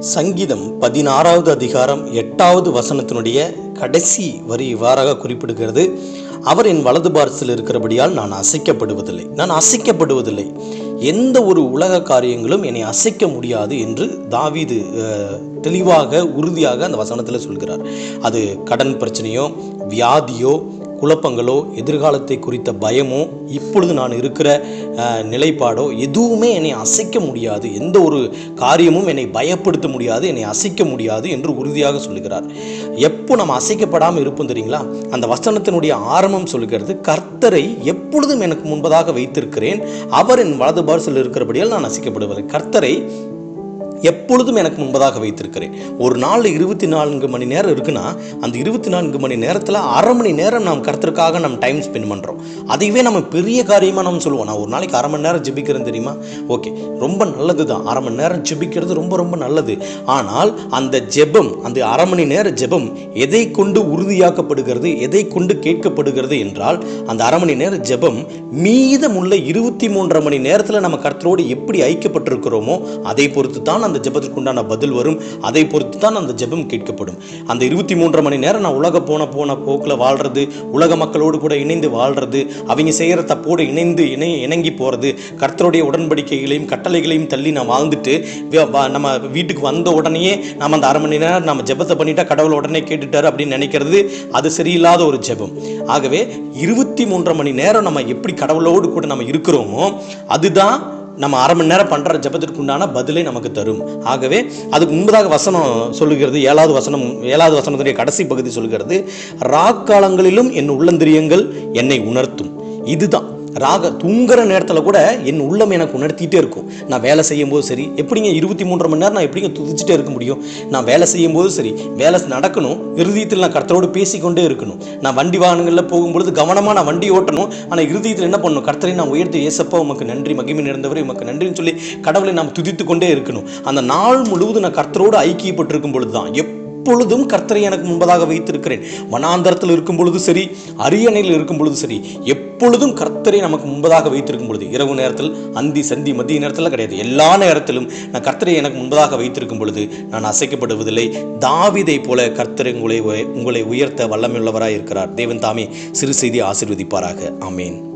சங்கீதம் பதினாறாவது அதிகாரம் எட்டாவது வசனத்தினுடைய கடைசி வரி இவ்வாறாக குறிப்பிடுகிறது. அவர் என் வலது பாரத்தில் இருக்கிறபடியால் நான் அசைக்கப்படுவதில்லை. நான் அசைக்கப்படுவதில்லை. எந்த ஒரு உலக காரியங்களும் என்னை அசைக்க முடியாது என்று தாவீது தெளிவாக உறுதியாக அந்த வசனத்தில் சொல்கிறார். அது கடன் பிரச்சனையோ வியாதியோ குழப்பங்களோ எதிர்காலத்தை குறித்த பயமோ இப்பொழுது நான் இருக்கிற நிலைப்பாடோ எதுவுமே என்னை அசைக்க முடியாது. எந்த ஒரு காரியமும் என்னை பயப்படுத்த முடியாது என்னை அசைக்க முடியாது என்று உறுதியாக சொல்லுகிறார். எப்போ நம்ம அசைக்கப்படாமல் இருப்போம் தெரியுங்களா? அந்த வசனத்தினுடைய ஆரம்பம் சொல்லுகிறது கர்த்தரை எப்பொழுதும் எனக்கு முன்பதாக வைத்திருக்கிறேன். அவர் என் வலது பார்சல் இருக்கிறபடியால் நான் அசைக்கப்படுவது. கர்த்தரை எப்பொழுதும் எனக்கு முன்பதாக வைத்திருக்கிறேன். ஒரு நாளில் இருபத்தி நான்கு மணி நேரம் இருக்குன்னா அந்த இருபத்தி நான்கு மணி நேரத்தில் அரை மணி நேரம் நாம் கருத்துக்காக நம்ம டைம் ஸ்பெண்ட் பண்ணுறோம் அதையவே நம்ம பெரிய காரியமாக நம்ம சொல்லுவோம். நான் ஒரு நாளைக்கு அரை மணி நேரம் ஜெபிக்கிறேன் தெரியுமா? ஓகே. ரொம்ப நல்லது தான் அரை மணி நேரம் ஜெபிக்கிறது ரொம்ப ரொம்ப நல்லது. ஆனால் அந்த ஜெபம் அந்த அரை மணி நேர ஜெபம் எதை கொண்டு உறுதியாக்கப்படுகிறது எதை கொண்டு கேட்கப்படுகிறது என்றால் அந்த அரை மணி நேர ஜெபம் மீதமுள்ள இருபத்தி மூன்றரை மணி நேரத்தில் நம்ம கருத்தரோடு எப்படி ஐக்கியப்பட்டிருக்கிறோமோ அதை பொறுத்து தான் அந்த ஜெபத்திற்குண்டான பதில் வரும். அதை பொறுத்து தான் அந்த ஜெபம் கேட்கப்படும். அந்த இருபத்தி மூன்றரை மணி நேரம் நான் உலக போன போன போக்கில் வாழ்றது உலக மக்களோடு கூட இணைந்து வாழ்றது அவங்க செய்கிற தப்போடு இணைந்து இணை இணங்கி போகிறது கர்த்தருடைய உடன்படிக்கைகளையும் கட்டளைகளையும் தள்ளி நான் வாழ்ந்துட்டு நம்ம வீட்டுக்கு வந்த உடனேயே நம்ம அந்த அரை மணி நேரம் நம்ம ஜெபத்தை பண்ணிட்டா கடவுள் உடனே கேட்டுட்டார் அப்படின்னு நினைக்கிறது அது சரியில்லாத ஒரு ஜெபம். ஆகவே இருபத்தி மூன்றரை மணி நேரம் நம்ம எப்படி கடவுளோடு கூட நம்ம இருக்கிறோமோ அதுதான் நம்ம அரை மணி நேரம் பண்ணுற ஜெபத்திற்கு உண்டான பதிலை நமக்கு தரும். ஆகவே அதுக்கு முன்பதாக வசனம் சொல்லுகிறது ஏழாவது வசனம் ஏழாவது வசனத்துடைய கடைசி பகுதி சொல்கிறது ராக்காலங்களிலும் என் உள்ளந்திரியங்கள் என்னை உணர்த்தும். இதுதான். ராக தூங்குற நேரத்தில் கூட என் உள்ளம் எனக்கு உணர்த்திட்டே இருக்கும். நான் வேலை செய்யும் போது சரி எப்படிங்க இருபத்தி மூன்றரை மணி நேரம் நான் எப்படிங்க துதிச்சுட்டே இருக்க முடியும்? நான் வேலை செய்யும் போது சரி வேலை நடக்கணும் இறுதியத்தில் நான் கர்த்தரோடு பேசிக்கொண்டே இருக்கணும். நான் வண்டி வாகனங்களில் போகும்பொழுது கவனமாக நான் வண்டி ஓட்டணும். ஆனால் இறுதியத்தில் என்ன பண்ணணும்? கர்த்தரை நான் உயர்த்தி ஏசப்பா உமக்கு நன்றி. மகிமை நிறைந்தவரை உமக்கு நன்றின்னு சொல்லி கடவுளை நாம் துதித்து கொண்டே இருக்கணும். அந்த நாள் முழுவதும் நான் கர்த்தரோடு ஐக்கியப்பட்டிருக்கும் பொழுது தான் எப்பொழுதும் கர்த்தரை எனக்கு முன்பதாக வைத்திருக்கிறேன். வனாந்தரத்தில் இருக்கும் பொழுது சரி அரியணையில் இருக்கும் பொழுது சரி எப்பொழுதும் கர்த்தரை நமக்கு முன்பதாக வைத்திருக்கும் பொழுது இரவு நேரத்தில் அந்தி சந்தி மதிய நேரத்தில் கிடையாது. எல்லா நேரத்திலும் நான் கர்த்தரை எனக்கு முன்பதாக வைத்திருக்கும் பொழுது நான் அசைக்கப்படுவதில்லை. தாவிதை போல கர்த்தரை உங்களை உங்களை உயர்த்த வல்லமையுள்ளவராக இருக்கிறார் தேவன் தாமே சிறு செய்தி ஆசிர்வதிப்பாராக. ஆமேன்.